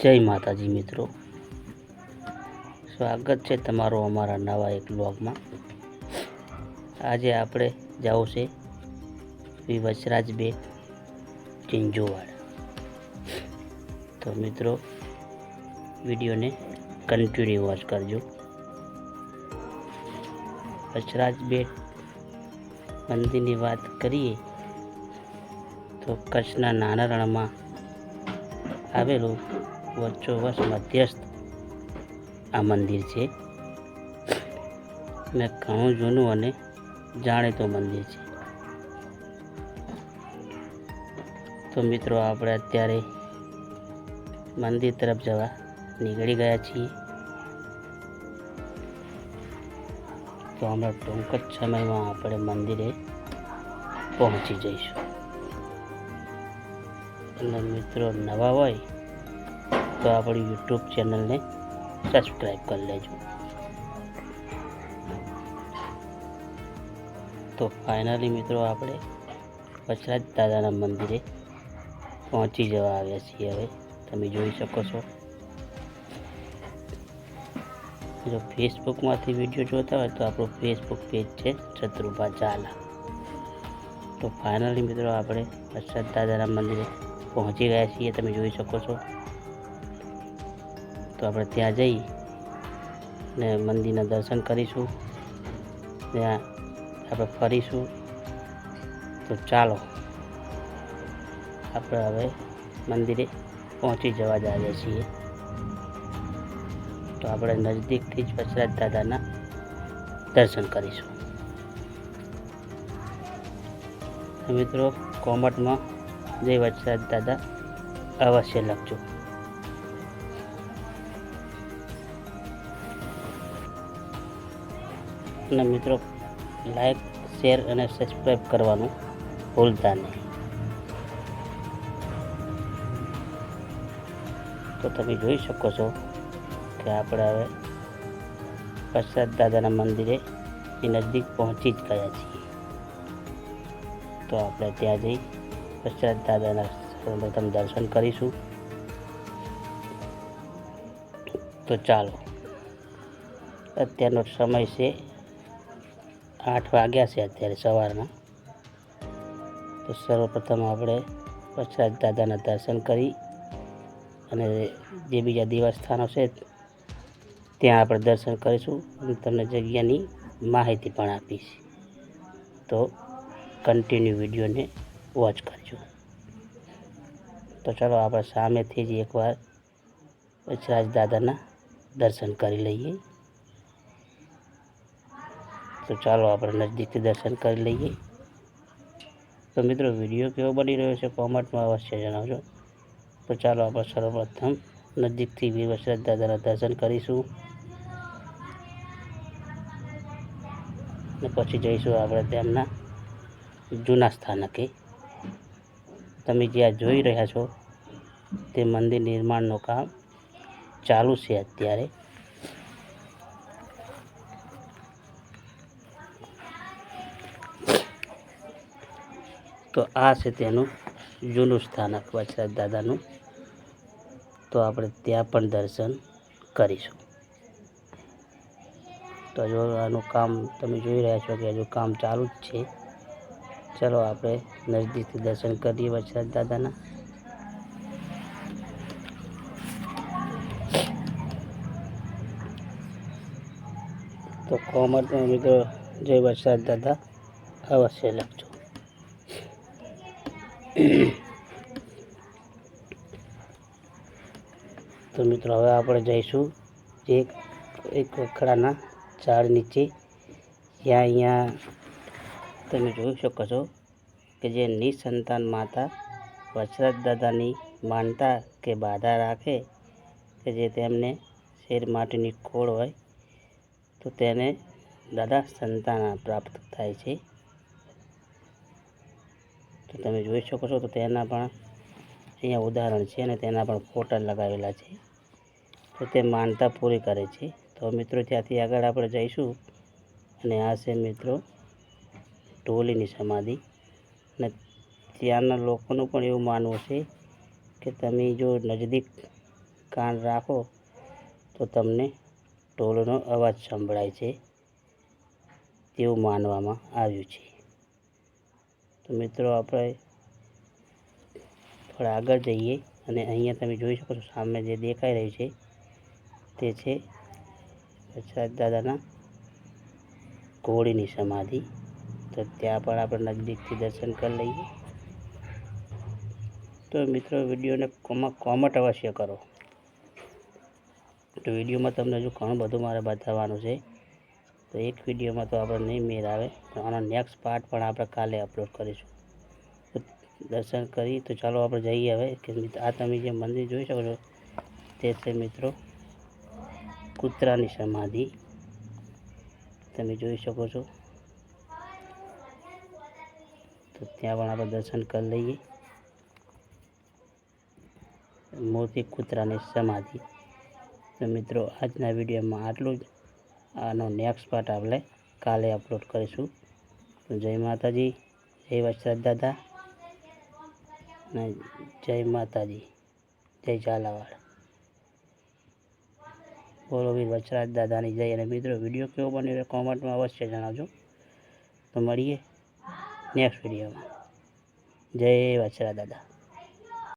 જય માતાજી મિત્રો. સ્વાગત છે તમારું અમારા નવા એક બ્લોગમાં આજે આપણે જવું છે વિવસરાજ બે ચિંજુવાડ તો મિત્રો, વિડીયોને કન્ટિન્યુ વોચ કરજો. વસરાજ બેટ મંદિરની વાત કરીએ, તો કચ્છના નાના રણમાં આવેલું વચ્ચોવચ મધ્યસ્થ આ મંદિર છે. ને ઘણું જૂનું અને જાણીતું મંદિર છે. તો મિત્રો, આપણે અત્યારે મંદિર તરફ જવા નીકળી ગયા છીએ. તો હમણાં ટૂંક જ સમયમાં આપણે મંદિરે પહોંચી જઈશું. અને મિત્રો, નવા હોય તો આપણી યુટ્યુબ ચેનલને સબસ્ક્રાઈબ કરી લેજો. તો ફાઇનલી મિત્રો આપણે વચરાજ દાદાના મંદિરે પહોંચી જવા આવ્યા છીએ હવે. તમે જોઈ શકો છો. જો ફેસબુકમાંથી વીડિયો જોતા હોય તો આપણું ફેસબુક પેજ છે શત્રુભા ઝાલા. તો ફાઇનલી મિત્રો આપણે વચરાજ દાદાના મંદિરે પહોંચી ગયા છીએ. તમે જોઈ શકો છો. તો આપણે ત્યાં જઈ ને મંદિરના દર્શન કરીશું. ત્યાં આપણે ફરીશું. તો ચાલો, આપણે હવે મંદિરે પહોંચી જવા જઈએ છીએ. તો આપણે નજદીકથી જ વસરાજ દાદાના દર્શન કરીશું. મિત્રો કોમેન્ટમાં જય વસરાજ દાદા. અવશ્ય લખજો. અને મિત્રો લાઈક, શેર અને સબસ્ક્રાઈબ કરવાનું ભૂલતા નહીં. તો તમે જોઈ શકો છો કે આપણે હવે પ્રસાદ દાદાના મંદિરે એ નજદીક પહોંચી જ ગયા છીએ. તો આપણે ત્યાં જઈ પ્રસાદ દાદાના સર્વપ્રથમ દર્શન કરીશું. તો ચાલો, અત્યારનો સમય છે આઠ વાગ્યા છે અત્યારે સવારના તો સર્વપ્રથમ આપણે વચરાજ દાદાના દર્શન કરી અને જે બીજા દેવસ્થાનો છે ત્યાં આપણે દર્શન કરીશું અને તમને જગ્યાની માહિતી પણ આપીશ. તો કન્ટિન્યુ વિડીયોને વોચ કરજો. તો ચાલો આપણે સામેથી જ એકવાર વચરાજ દાદાના દર્શન કરી લઈએ. તો ચાલો આપણે નજીકથી દર્શન કરી લઈએ. તો મિત્રો, વીડિયો કેવો બની રહ્યો છે કોમેન્ટમાં અવશ્ય જણાવજો. તો ચાલો આપણે સર્વપ્રથમ નજીકથી શ્રદ્ધા દાદાના દર્શન કરીશું. ને પછી જઈશું આપણે તેમના જૂના સ્થાનકે. તમે જ્યાં જોઈ રહ્યા છો તે મંદિર નિર્માણનું કામ ચાલુ છે અત્યારે. તો આ છે તેનું જૂનું સ્થાનક વચરાજ દાદાનું. તો આપણે ત્યાં પણ દર્શન કરીશું. તો જો આનું કામ તમે જોઈ રહ્યા છો કે હજુ કામ ચાલુ જ છે. ચલો આપણે નજદીકથી દર્શન કરીએ વચરાજ દાદાના. તો કોમર્સમાં મિત્રો, જય વરસાદ દાદા. અવશ્ય લખજો. તો મિત્રો, હવે આપણે જઈશું એક એક વખડાના ઝાડ નીચે. જ્યાં અહીંયા તમે જોઈ શકો છો કે જે નિસંતાન માતા વસરત દાદાની માનતા કે બાધા રાખે કે જે તેમને શેર માટેની ખોળ હોય, તો તેને દાદા સંતાન પ્રાપ્ત થાય છે. તો તમે જોઈ શકો છો તો તેના પણ અહીંયા ઉદાહરણ છે અને તેના પણ ફોટા લગાવેલા છે. તો તે માનતા પૂરી કરે છે. તો મિત્રો ત્યાંથી આગળ આપણે જઈશું. અને આ છે મિત્રો ઢોલીની સમાધિ. અને ત્યાંના લોકોનું પણ એવું માનવું છે કે તમે જો નજદીક કાન રાખો તો તમને ઢોલનો અવાજ સંભળાય છે. તેવું માનવામાં આવ્યું છે. તો મિત્રો આપણે થોડા આગળ જઈએ અને અહીંયા તમે જોઈ શકો છો સામે જે દેખાઈ રહ્યું છે તે છે વચરાજ દાદાના ઘોડીની સમાધિ. તો ત્યાં પણ આપણે નજદીકથી દર્શન કરી લઈએ. તો મિત્રો વિડીયોને કોમાં કોમેન્ટ અવશ્ય કરો. તો વિડીયોમાં તમને હજુ ઘણું બધું મારે બતાવવાનું છે. તો એક વિડીયોમાં તો આપણે નહીં મેળ આવે તો આનો નેક્સ્ટ પાર્ટ પણ આપણે કાલે અપલોડ કરીશું. દર્શન કરી, તો ચાલો આપણે જઈએ હવે, કે આ તમે જે મંદિર જોઈ શકો છો, તે છે મિત્રો, કૂતરાની સમાધિ. તમે જોઈ શકો છો. તો ત્યાં પણ આપણે દર્શન કરી લઈએ. મોતી કૂતરાની સમાધિ. તો મિત્રો, આજના વિડીયોમાં આટલું જ. આનો નેક્સ્ટ પાર્ટ આપણે કાલે અપલોડ કરીશું. જય માતાજી, જય વસરાજ દાદા અને જય માતાજી, જય ઝાલાવાડ. બોલો વીર વચરાજ દાદાની જય અને મિત્રો, વીડિયો કેવો બન્યો કોમેન્ટમાં અવશ્ય જણાવજો. તો મળીએ નેક્સ્ટ વિડીયોમાં જય વચરા દાદા.